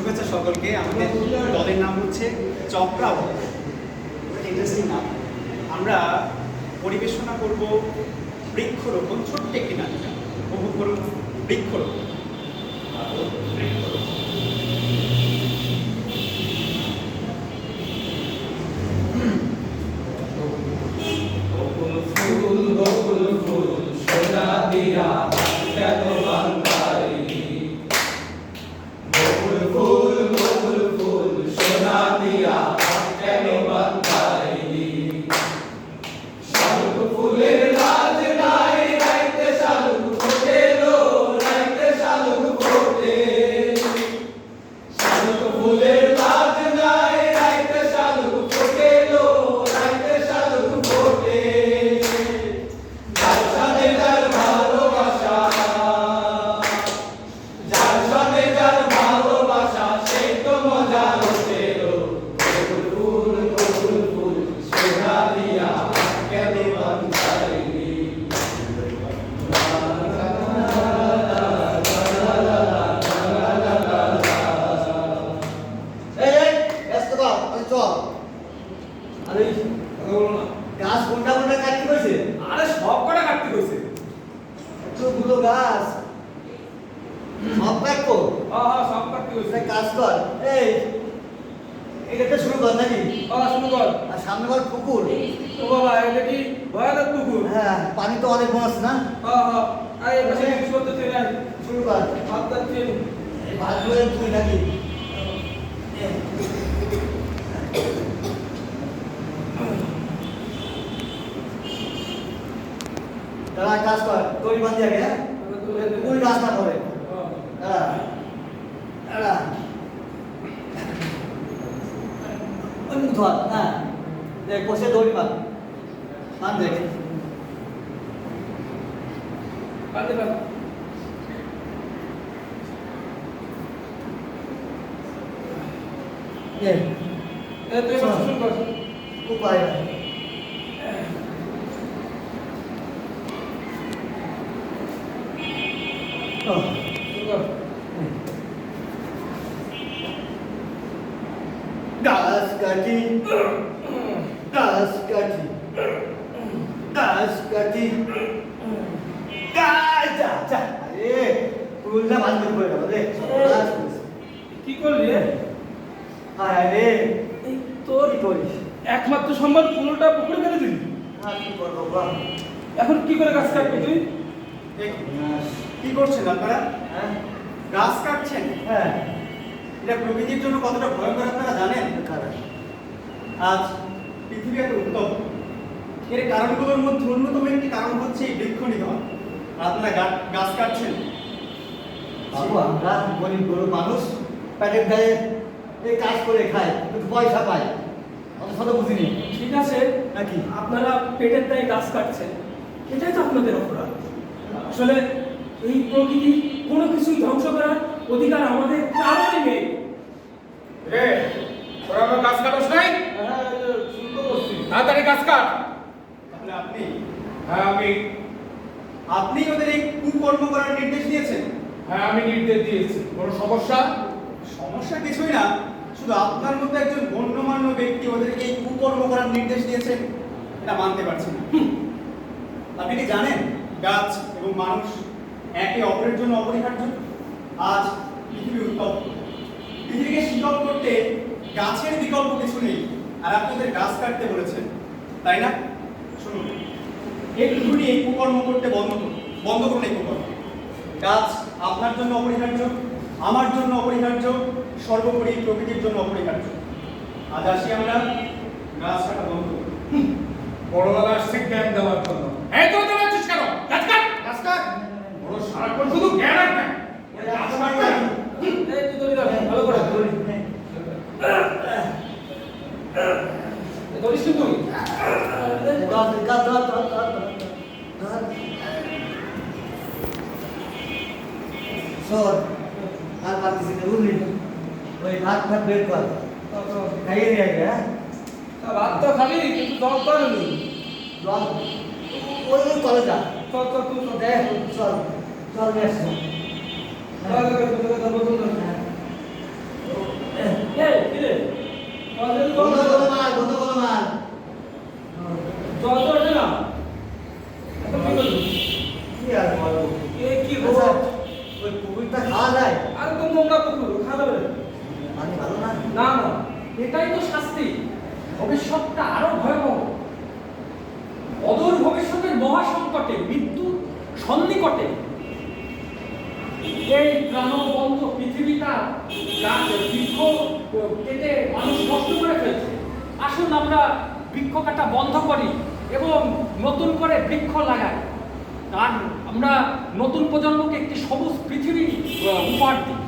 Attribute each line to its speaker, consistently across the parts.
Speaker 1: শুভেচ্ছা সকলকে। আমাদের দলের নাম হচ্ছে চক্রাবত ইন্টারেস্টিং নাম। আমরা পরিবেশনা করব বৃক্ষরোপণ, ছোট্ট একটি নাটিকা উপভোগ করুন বৃক্ষরোপণ।
Speaker 2: কাটবো
Speaker 3: হ্যাঁ হ্যাঁ
Speaker 2: কাজ কর। এই এটা শুরু কর নাকি?
Speaker 3: হ্যাঁ শুরু কর।
Speaker 2: আর সামনে কর পুকুর।
Speaker 3: ও বাবা এটা কি ভয়ানক পুকুর?
Speaker 2: হ্যাঁ পানি তো অনেক মাছ না?
Speaker 3: হ্যাঁ হ্যাঁ। আরে কিছু করতে
Speaker 2: শুরু কর। তুই নাকি? কাজ কর। বাঁধি আগে হ্যাঁ? গাছ না করে দাঁড়া দাঁড়া ওই মুখ ধর হ্যাঁ দেখ বসে দড়ি বাঁধ বাঁধ দেখ
Speaker 3: কাটতে পার
Speaker 2: এই
Speaker 3: এ তুই এবার শুরু কর
Speaker 2: উপায় নাই Oh.
Speaker 3: শুরু কর
Speaker 2: গাছ কাটি গাছ কাটি গাছ কাটি গাছ যা আরে ভালো করে গেল রে।
Speaker 3: কি করলি রে
Speaker 2: হায় রে
Speaker 3: এই তোর
Speaker 2: করিস?
Speaker 3: একমাত্র সম্বল পুরোটা পুকুরে ফেলে দিলি?
Speaker 2: আর বা
Speaker 3: এখন কি করে গাছ কাটবি তুই?
Speaker 1: কি করছেন আপনারা?
Speaker 2: হ্যাঁ?
Speaker 1: গাছ কাটছেন?
Speaker 2: হ্যাঁ।
Speaker 1: এটা প্রকৃতির জন্য কতটা ভয়ঙ্কর আপনারা জানেন?
Speaker 2: কারণ?
Speaker 1: আজ পৃথিবী এত উত্তপ্ত এর কারণগুলোর মধ্যে অন্যতম একটি কারণ হচ্ছে এই বৃক্ষ নিধন। আপনারা গাছ কাটছেন।
Speaker 2: বাবু আমরা গরিব গরিব মানুষ প্যাকেট গায়ে এই কাজ করে খায় কিন্তু পয়সা পায় অত শত বুঝিনি
Speaker 4: ঠিক আছে।
Speaker 2: নাকি?
Speaker 4: আপনারা পেটের দায়ে গাছ কাটছেন। এটাই তো আপনাদের অপরাধ। আসলে এই প্রকৃতি কোনো কিছুই ধ্বংস করার অধিকার আমাদের কারোরই নেই।
Speaker 3: রে তোরা আমার গাছ কাটছ নাই?
Speaker 2: হ্যাঁ
Speaker 3: তাড়াতাড়ি গাছ কাট।
Speaker 1: তাহলে আপনি?
Speaker 3: হ্যাঁ আমি।
Speaker 1: আপনি ওদের এই কুকর্ম করার নির্দেশ দিয়েছেন?
Speaker 3: হ্যাঁ আমি নির্দেশ দিয়েছি। কোনো সমস্যা?
Speaker 1: সমস্যা কিছুই না। শুধু আপনার মতো একজন গণ্যমান্য ব্যক্তি ওদেরকে এই কুকর্ম করার নির্দেশ দিয়েছেন এটা মানতে পারছি না। আপনি কি জানেন গাছ এবং মানুষ একে অপরের জন্য অপরিহার্য? আজ পৃথিবী উত্তপ্ত। পৃথিবীকে শীতল করতে গাছের বিকল্প কিছু নেই। আর আপনাদের গাছ কাটতে বলেছেন। তাই না? শুনুন। একটুখানি এই কুকর্ম করতে বন্ধ করুন। বন্ধ করুন এই কুকর্ম। গাছ আপনার জন্য অপরিহার্য আমার জন্য অপরিহার্য সর্বোপরি প্রকৃতির জন্য অপরিহার্য। আজ আসি আমরা গাছ কাটা বন্ধ করুন।
Speaker 3: বড়বেলা আসছে জ্ঞান দেওয়ার জন্য। এই তো আছিস কেন? গাছ কাট! গাছ কাট? বড় সারাক্ষণ শুধু জ্ঞান আর
Speaker 2: চোর আর পারতেছি না বুঝলি? ওই ভাত ভাত বের কর। খাইয়ে নিয়ে আসবে হ্যাঁ?
Speaker 4: ভাত তো খালি কিন্তু দম পারলি
Speaker 2: দম ওই ওই কলে যা।
Speaker 4: চল চল তুই তো
Speaker 2: দেখ চল চল নিয়ে আসছো
Speaker 4: চল চল চল চল চল চল চল।
Speaker 2: হ্যাঁ।
Speaker 4: চল ভবিষ্যৎটা আরও ভয়াবহ। অদূর ভবিষ্যতের মহাসংকটে, মৃত্যু সন্নিকটে। এই প্রাণবন্ত পৃথিবীটা বৃক্ষ কেটে মানুষ নষ্ট করে ফেলছে। আসুন আমরা বৃক্ষ কাটা বন্ধ করি এবং নতুন করে বৃক্ষ লাগাই। আর আমরা নতুন প্রজন্মকে একটি সবুজ পৃথিবী উপহার দিই।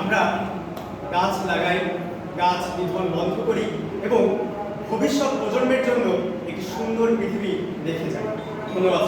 Speaker 1: আমরা গাছ লাগাই, গাছ নিধন বন্ধ করি এবং ভবিষ্যৎ প্রজন্মের জন্য একটি সুন্দর পৃথিবী দেখে যাই। ধন্যবাদ।